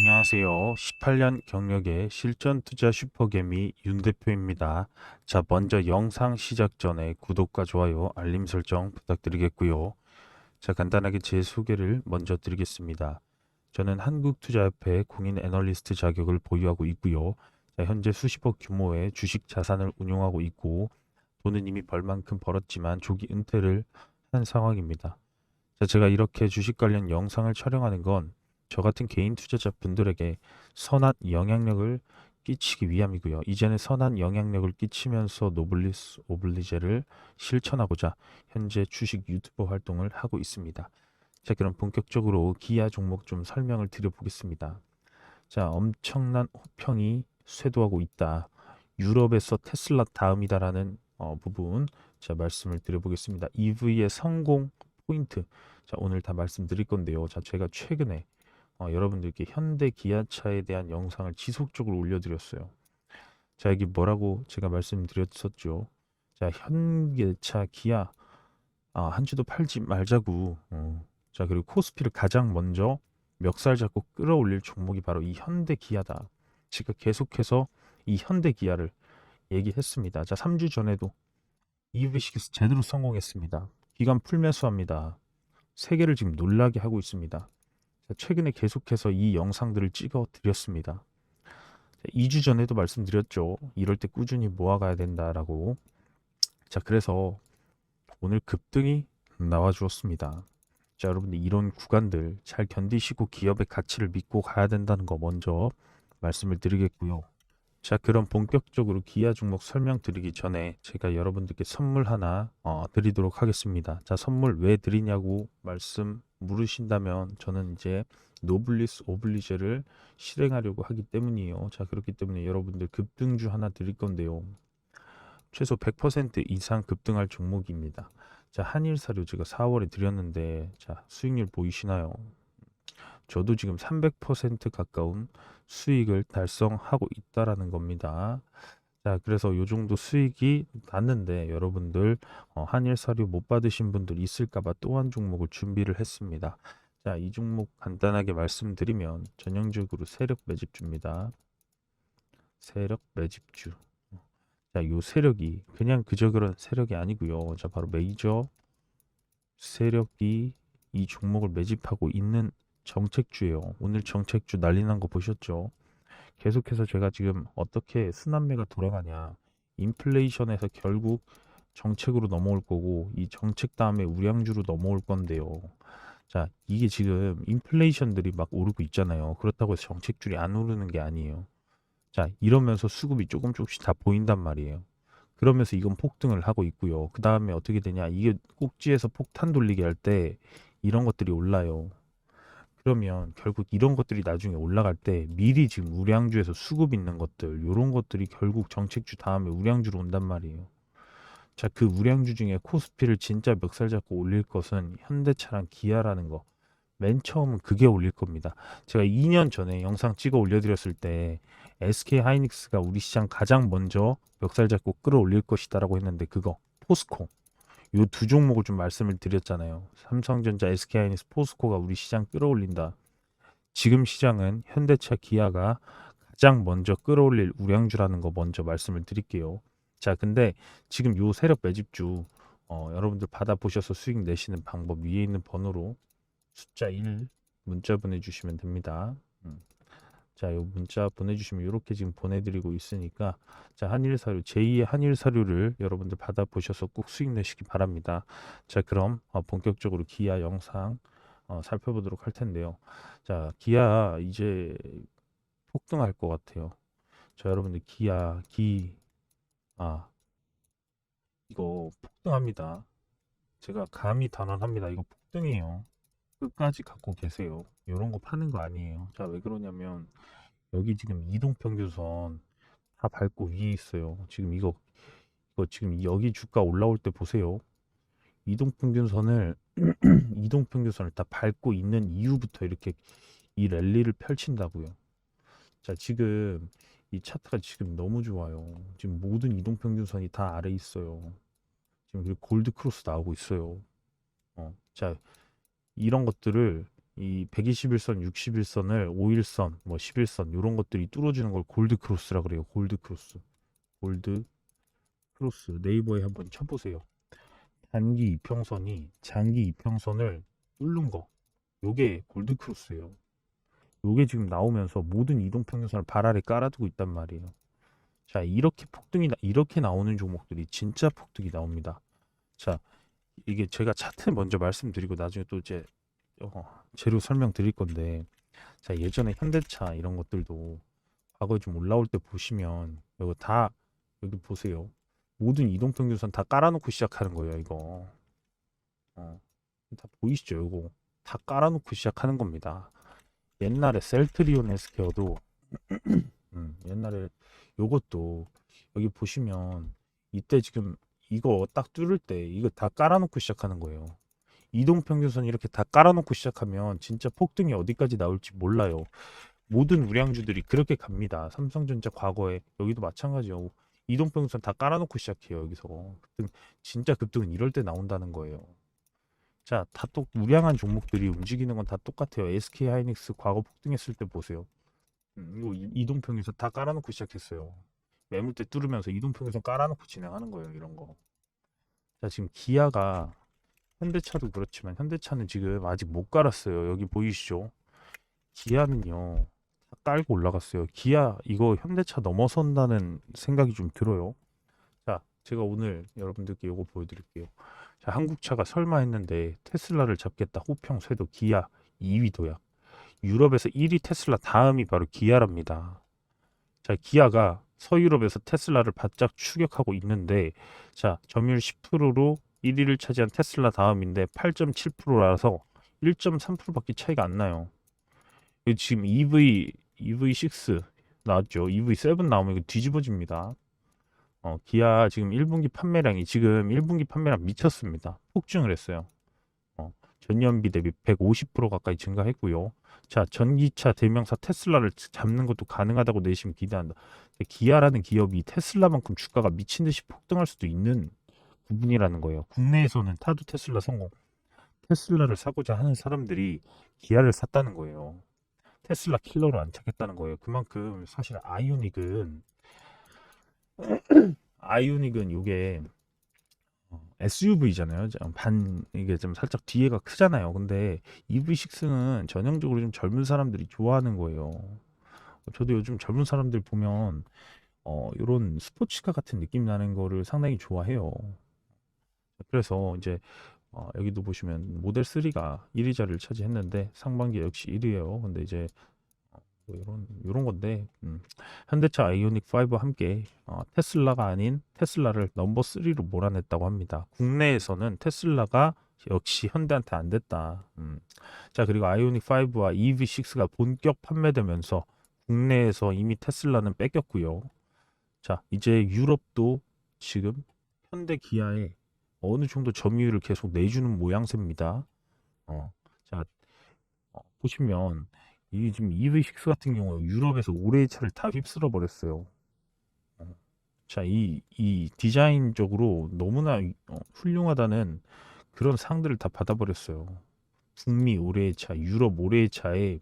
안녕하세요. 18년 경력의 실전 투자 슈퍼개미 윤 대표입니다. 자, 먼저 영상 시작 전에 구독과 좋아요, 알림 설정 부탁드리겠고요. 자, 간단하게 제 소개를 먼저 드리겠습니다. 저는 한국투자협회 공인 애널리스트 자격을 보유하고 있고요. 자, 현재 수십억 규모의 주식 자산을 운용하고 있고 돈은 이미 벌 만큼 벌었지만 조기 은퇴를 한 상황입니다. 자, 제가 이렇게 주식 관련 영상을 촬영하는 건 저 같은 개인 투자자 분들에게 선한 영향력을 끼치기 위함이고요. 이제는 선한 영향력을 끼치면서 노블리스 오블리제를 실천하고자 현재 주식 유튜버 활동을 하고 있습니다. 자, 그럼 본격적으로 기아 종목 좀 설명을 드려보겠습니다. 자, 엄청난 호평이 쇄도하고 있다. 유럽에서 테슬라 다음이다라는 어, 부분 자 말씀을 드려보겠습니다. EV의 성공 포인트 자 오늘 다 말씀드릴 건데요. 자 제가 최근에 어, 여러분들께 현대 기아차에 대한 영상을 지속적으로 올려드렸어요. 자 여기 뭐라고 제가 말씀드렸었죠. 자 현대차 기아 아, 한 주도 팔지 말자고. 어. 자 그리고 코스피를 가장 먼저 멱살 잡고 끌어올릴 종목이 바로 이 현대 기아다. 제가 계속해서 이 현대 기아를 얘기했습니다. 자 3주 전에도 EV6 제대로 성공했습니다. 기간 풀매수합니다. 세계를 지금 놀라게 하고 있습니다. 자, 최근에 계속해서 이 영상들을 찍어 드렸습니다. 2주 전에도 말씀드렸죠. 이럴 때 꾸준히 모아가야 된다라고. 자, 그래서 오늘 급등이 나와 주었습니다. 자, 여러분들 이런 구간들 잘 견디시고 기업의 가치를 믿고 가야 된다는 거 먼저 말씀을 드리겠고요. 자, 그럼 본격적으로 기아 종목 설명드리기 전에 제가 여러분들께 선물 하나 어, 드리도록 하겠습니다. 자, 선물 왜 드리냐고 말씀 물으신다면 저는 이제 노블리스 오블리제를 실행하려고 하기 때문이에요. 자, 그렇기 때문에 여러분들 급등주 하나 드릴 건데요. 최소 100% 이상 급등할 종목입니다. 자, 한일사료 제가 4월에 드렸는데 자, 수익률 보이시나요? 저도 지금 300% 가까운 수익을 달성하고 있다라는 겁니다. 자, 그래서 요 정도 수익이 났는데 여러분들 어, 한일 사료 못 받으신 분들 있을까봐 또 한 종목을 준비를 했습니다. 자, 이 종목 간단하게 말씀드리면 전형적으로 세력 매집주입니다. 세력 매집주. 자, 요 세력이 그냥 그저 그런 세력이 아니고요. 자, 바로 메이저 세력이 이 종목을 매집하고 있는 정책주예요. 오늘 정책주 난리 난 거 보셨죠? 계속해서 제가 지금 어떻게 순환매가 돌아가냐. 인플레이션에서 결국 정책으로 넘어올 거고 이 정책 다음에 우량주로 넘어올 건데요. 자, 이게 지금 인플레이션들이 막 오르고 있잖아요. 그렇다고 해서 정책줄이 안 오르는 게 아니에요. 자, 이러면서 수급이 조금 조금씩 다 보인단 말이에요. 그러면서 이건 폭등을 하고 있고요. 그 다음에 어떻게 되냐. 이게 꼭지에서 폭탄 돌리게 할 때 이런 것들이 올라요. 그러면 결국 이런 것들이 나중에 올라갈 때 미리 지금 우량주에서 수급 있는 것들 이런 것들이 결국 정책주 다음에 우량주로 온단 말이에요. 자, 그 우량주 중에 코스피를 진짜 멱살 잡고 올릴 것은 현대차랑 기아라는 거. 맨 처음은 그게 올릴 겁니다. 제가 2년 전에 영상 찍어 올려드렸을 때 SK 하이닉스가 우리 시장 가장 먼저 멱살 잡고 끌어올릴 것이다라고 했는데 그거 포스코 요두 종목을 좀 말씀을 드렸잖아요. 삼성전자, SK하이닉스, 포스코가 우리 시장 끌어올린다. 지금 시장은 현대차, 기아가 가장 먼저 끌어올릴 우량주라는 거 먼저 말씀을 드릴게요. 자, 근데 지금 요 세력 매집주 어, 여러분들 받아보셔서 수익 내시는 방법 위에 있는 번호로 숫자 1 문자 보내주시면 됩니다. 음. 자, 요 문자 보내주시면 이렇게 지금 보내드리고 있으니까 자 한일 사료 제2의 한일 사료를 여러분들 받아보셔서 꼭 수익 내시기 바랍니다. 자, 그럼 어, 본격적으로 기아 영상 어, 살펴보도록 할 텐데요. 자, 기아 이제 폭등할 것 같아요. 자, 여러분들 기아 기 아, 이거 폭등합니다. 제가 감히 단언합니다. 이거 폭등이에요. 끝까지 갖고 계세요. 이런 거 파는 거 아니에요. 자, 왜 그러냐면 여기 지금 이동평균선 다 밟고 위에 있어요. 지금 이거 이거 지금 여기 주가 올라올 때 보세요. 이동평균선을 이동평균선을 다 밟고 있는 이후부터 이렇게 이 랠리를 펼친다고요. 자, 지금 이 차트가 지금 너무 좋아요. 지금 모든 이동평균선이 다 아래 있어요. 지금 골드 크로스 나오고 있어요. 어, 자, 이런 것들을 이 121선, 61선을 5일선, 뭐 11선 이런 것들이 뚫어주는 걸 골드 크로스라 그래요. 골드 크로스. 골드 크로스 네이버에 한번 쳐보세요. 단기 이평선이 장기 이평선을 뚫는 거. 요게 골드 크로스예요. 요게 지금 나오면서 모든 이동 평균선을 발 아래 깔아두고 있단 말이에요. 자, 이렇게 폭등이 나- 이렇게 나오는 종목들이 진짜 폭등이 나옵니다. 자, 이게 제가 차트 먼저 말씀드리고 나중에 또 이제 어, 재료 설명 드릴 건데 자, 예전에 현대차 이런 것들도 과거에 좀 올라올 때 보시면 이거 다 여기 보세요. 모든 이동 평균선 다 깔아놓고 시작하는 거예요, 이거. 어, 다 보이시죠, 이거. 다 깔아놓고 시작하는 겁니다. 옛날에 셀트리온 헬스케어도 음, 옛날에 요것도 여기 보시면 이때 지금 이거 딱 뚫을 때 이거 다 깔아놓고 시작하는 거예요. 이동 평균선 이렇게 다 깔아놓고 시작하면 진짜 폭등이 어디까지 나올지 몰라요. 모든 우량주들이 그렇게 갑니다. 삼성전자 과거에 여기도 마찬가지요. 이동 평균선 다 깔아놓고 시작해요. 여기서 급등 진짜 급등은 이럴 때 나온다는 거예요. 자, 다 또 우량한 종목들이 움직이는 건 다 똑같아요. SK 하이닉스 과거 폭등했을 때 보세요. 음, 이거 이- 이동 평균선 다 깔아놓고 시작했어요. 매물대 뚫으면서 이동 평균선 깔아놓고 진행하는 거예요. 이런 거. 자, 지금 기아가 현대차도 그렇지만 현대차는 지금 아직 못 깔았어요. 여기 보이시죠? 기아는요. 다 깔고 올라갔어요. 기아 이거 현대차 넘어선다는 생각이 좀 들어요. 자, 제가 오늘 여러분들께 이거 보여드릴게요. 자, 한국차가 설마 했는데 테슬라를 잡겠다. 호평, 쇄도, 기아 2위 도약. 유럽에서 1위 테슬라 다음이 바로 기아랍니다. 자, 기아가 서유럽에서 테슬라를 바짝 추격하고 있는데 자, 점유율 10%로 1위를 차지한 테슬라 다음인데 8.7%라서 1.3%밖에 차이가 안 나요. 지금 EV EV6 나왔죠. EV7 나오면 이거 뒤집어집니다. 어, 기아 지금 1분기 판매량이 지금 1분기 판매량 미쳤습니다. 폭증을 했어요. 어, 전년비 대비 150% 가까이 증가했고요. 자, 전기차 대명사 테슬라를 잡는 것도 가능하다고 내심 기대한다. 기아라는 기업이 테슬라만큼 주가가 미친 듯이 폭등할 수도 있는 부분이라는 거예요. 국내에서는 타도 테슬라 성공. 테슬라를 사고자 하는 사람들이 기아를 샀다는 거예요. 테슬라 킬러로 안 찾겠다는 거예요. 그만큼 사실 아이오닉은 아이오닉은 이게 SUV잖아요. 반 이게 좀 살짝 뒤에가 크잖아요. 근데 EV6는 전형적으로 좀 젊은 사람들이 좋아하는 거예요. 저도 요즘 젊은 사람들 보면 어 요런 스포츠카 같은 느낌 나는 거를 상당히 좋아해요. 그래서 이제 어 여기도 보시면 모델 3가 1위 자리를 차지했는데 상반기 역시 1위예요. 근데 이제 어 뭐 요런 요런 건데 음 현대차 아이오닉 5와 함께 어 테슬라가 아닌 테슬라를 넘버 3로 몰아냈다고 합니다. 국내에서는 테슬라가 역시 현대한테 안 됐다. 음. 자, 그리고 아이오닉 5와 EV6가 본격 판매되면서 국내에서 이미 테슬라는 뺏겼고요. 자, 이제 유럽도 지금 현대 기아에 어느 정도 점유율을 계속 내주는 모양새입니다. 어, 자, 어, 보시면 이 지금 EV6 같은 경우 유럽에서 올해의 차를 다 휩쓸어 버렸어요. 어, 자, 이, 이 디자인적으로 너무나 어, 훌륭하다는 그런 상들을 다 받아버렸어요. 북미 올해의 차, 유럽 올해의 차에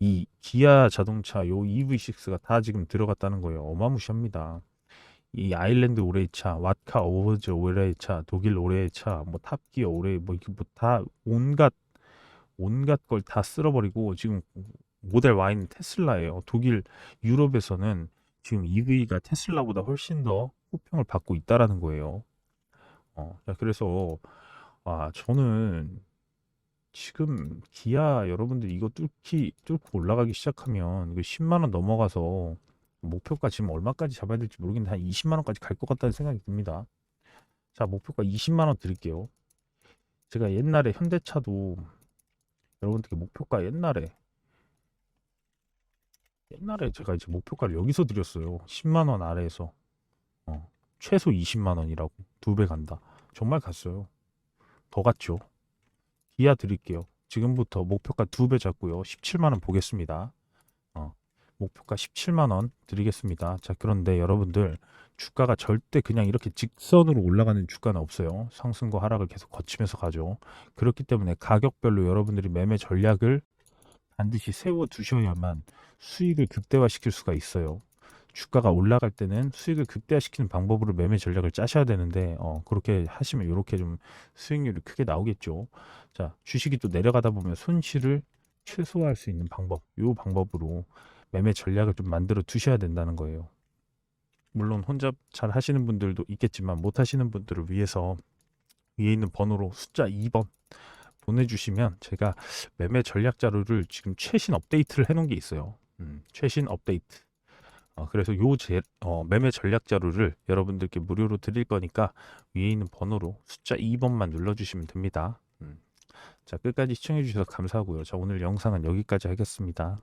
이 기아 자동차 요 EV6가 다 지금 들어갔다는 거예요. 어마무시합니다. 이 아일랜드 올해의 차, 왓카 어워즈 올해의 차, 독일 올해의 차, 뭐 탑기어 올해 뭐 이렇게 뭐 다 온갖 온갖 걸 다 쓸어버리고 지금 모델 Y는 테슬라예요. 독일 유럽에서는 지금 EV가 테슬라보다 훨씬 더 호평을 받고 있다라는 거예요. 어, 자, 그래서 아 저는 지금 기아 여러분들 이거 뚫기 뚫고 올라가기 시작하면 이거 10만 원 넘어가서 목표가 지금 얼마까지 잡아야 될지 모르겠는데 한 20만 원까지 갈 것 같다는 생각이 듭니다. 자, 목표가 20만 원 드릴게요. 제가 옛날에 현대차도 여러분들께 목표가 옛날에 옛날에 제가 이제 목표가를 여기서 드렸어요. 10만 원 아래에서 어, 최소 20만 원이라고 두 배 간다. 정말 갔어요. 더 갔죠. 기아 드릴게요. 지금부터 목표가 두 배 잡고요. 17만 원 보겠습니다. 어, 목표가 17만 원 드리겠습니다. 자, 그런데 여러분들 주가가 절대 그냥 이렇게 직선으로 올라가는 주가는 없어요. 상승과 하락을 계속 거치면서 가죠. 그렇기 때문에 가격별로 여러분들이 매매 전략을 반드시 세워 두셔야만 수익을 극대화시킬 수가 있어요. 주가가 올라갈 때는 수익을 극대화시키는 방법으로 매매 전략을 짜셔야 되는데 어, 그렇게 하시면 이렇게 좀 수익률이 크게 나오겠죠. 자, 주식이 또 내려가다 보면 손실을 최소화할 수 있는 방법, 이 방법으로 매매 전략을 좀 만들어 두셔야 된다는 거예요. 물론 혼자 잘 하시는 분들도 있겠지만 못 하시는 분들을 위해서 위에 있는 번호로 숫자 2번 보내주시면 제가 매매 전략 자료를 지금 최신 업데이트를 해놓은 게 있어요. 음, 최신 업데이트. 어, 그래서 요 제, 어, 매매 전략 자료를 여러분들께 무료로 드릴 거니까 위에 있는 번호로 숫자 2번만 눌러주시면 됩니다. 음. 자, 끝까지 시청해 주셔서 감사하고요. 자, 오늘 영상은 여기까지 하겠습니다.